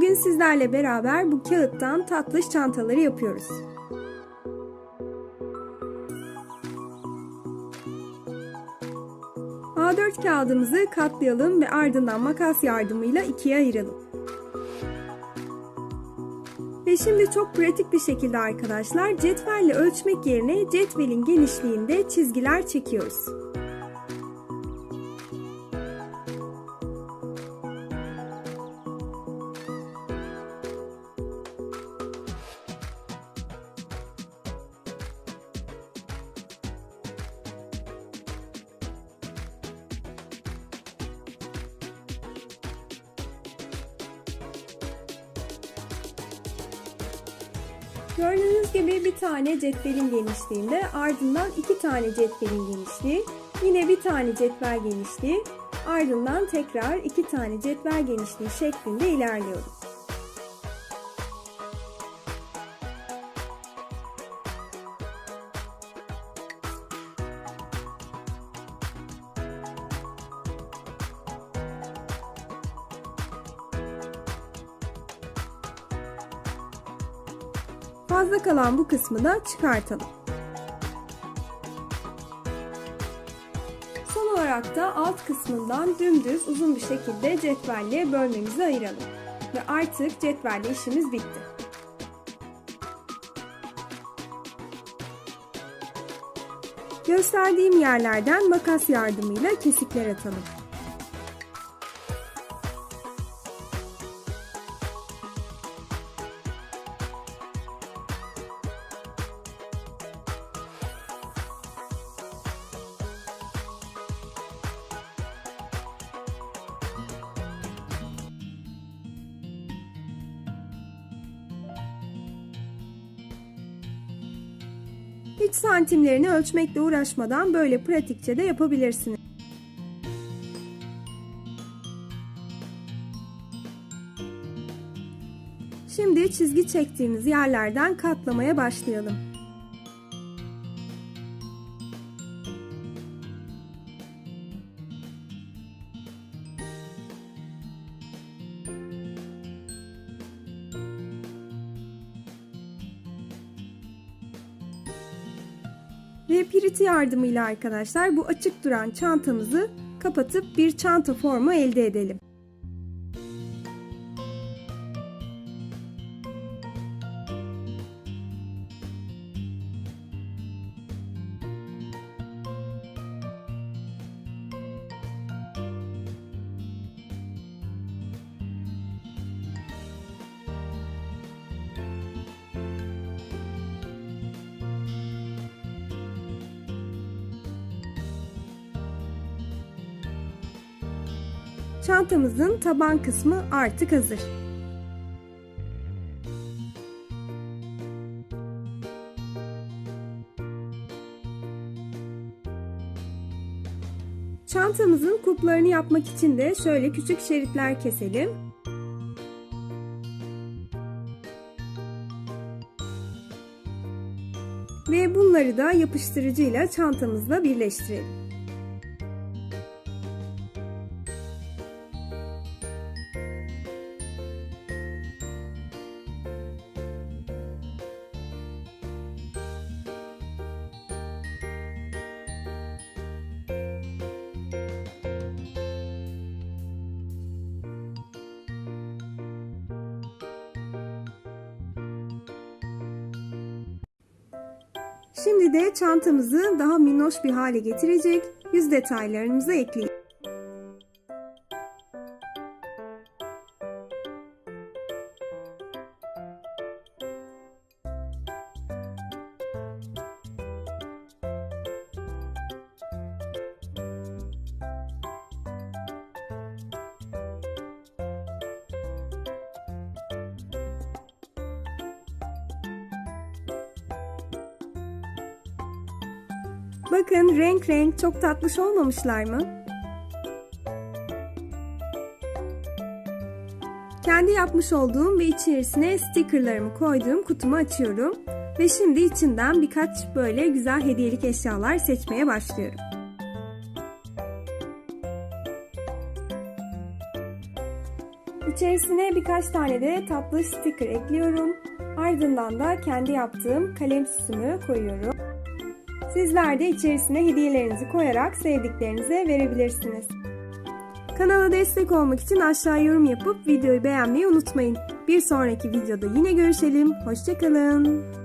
Bugün sizlerle beraber bu kağıttan tatlış çantaları yapıyoruz. A4 kağıdımızı katlayalım ve ardından makas yardımıyla ikiye ayıralım. Ve şimdi çok pratik bir şekilde arkadaşlar cetvelle ölçmek yerine cetvelin genişliğinde çizgiler çekiyoruz. Gördüğünüz gibi bir tane cetvelin genişliğinde ardından iki tane cetvelin genişliği, yine bir tane cetvel genişliği, ardından tekrar iki tane cetvel genişliği şeklinde ilerliyoruz. Fazla kalan bu kısmı da çıkartalım. Son olarak da alt kısmından dümdüz uzun bir şekilde cetvelle bölmemizi ayıralım. Ve artık cetvelle işimiz bitti. Gösterdiğim yerlerden makas yardımıyla kesikler atalım. Hiç santimlerini ölçmekle uğraşmadan böyle pratikçe de yapabilirsiniz. Şimdi çizgi çektiğimiz yerlerden katlamaya başlayalım. Ve piriti yardımıyla arkadaşlar bu açık duran çantamızı kapatıp bir çanta formu elde edelim. Çantamızın taban kısmı artık hazır. Çantamızın kuplarını yapmak için de şöyle küçük şeritler keselim. Ve bunları da yapıştırıcıyla çantamızla birleştirelim. Şimdi de çantamızı daha minnoş bir hale getirecek yüz detaylarımızı ekleyelim. Bakın renk renk çok tatlış olmamışlar mı? Kendi yapmış olduğum ve içerisine stickerlarımı koyduğum kutumu açıyorum. Ve şimdi içinden birkaç böyle güzel hediyelik eşyalar seçmeye başlıyorum. İçerisine birkaç tane de tatlı sticker ekliyorum. Ardından da kendi yaptığım kalem süsümü koyuyorum. Sizler de içerisine hediyelerinizi koyarak sevdiklerinize verebilirsiniz. Kanala destek olmak için aşağı yorum yapıp videoyu beğenmeyi unutmayın. Bir sonraki videoda yine görüşelim. Hoşçakalın.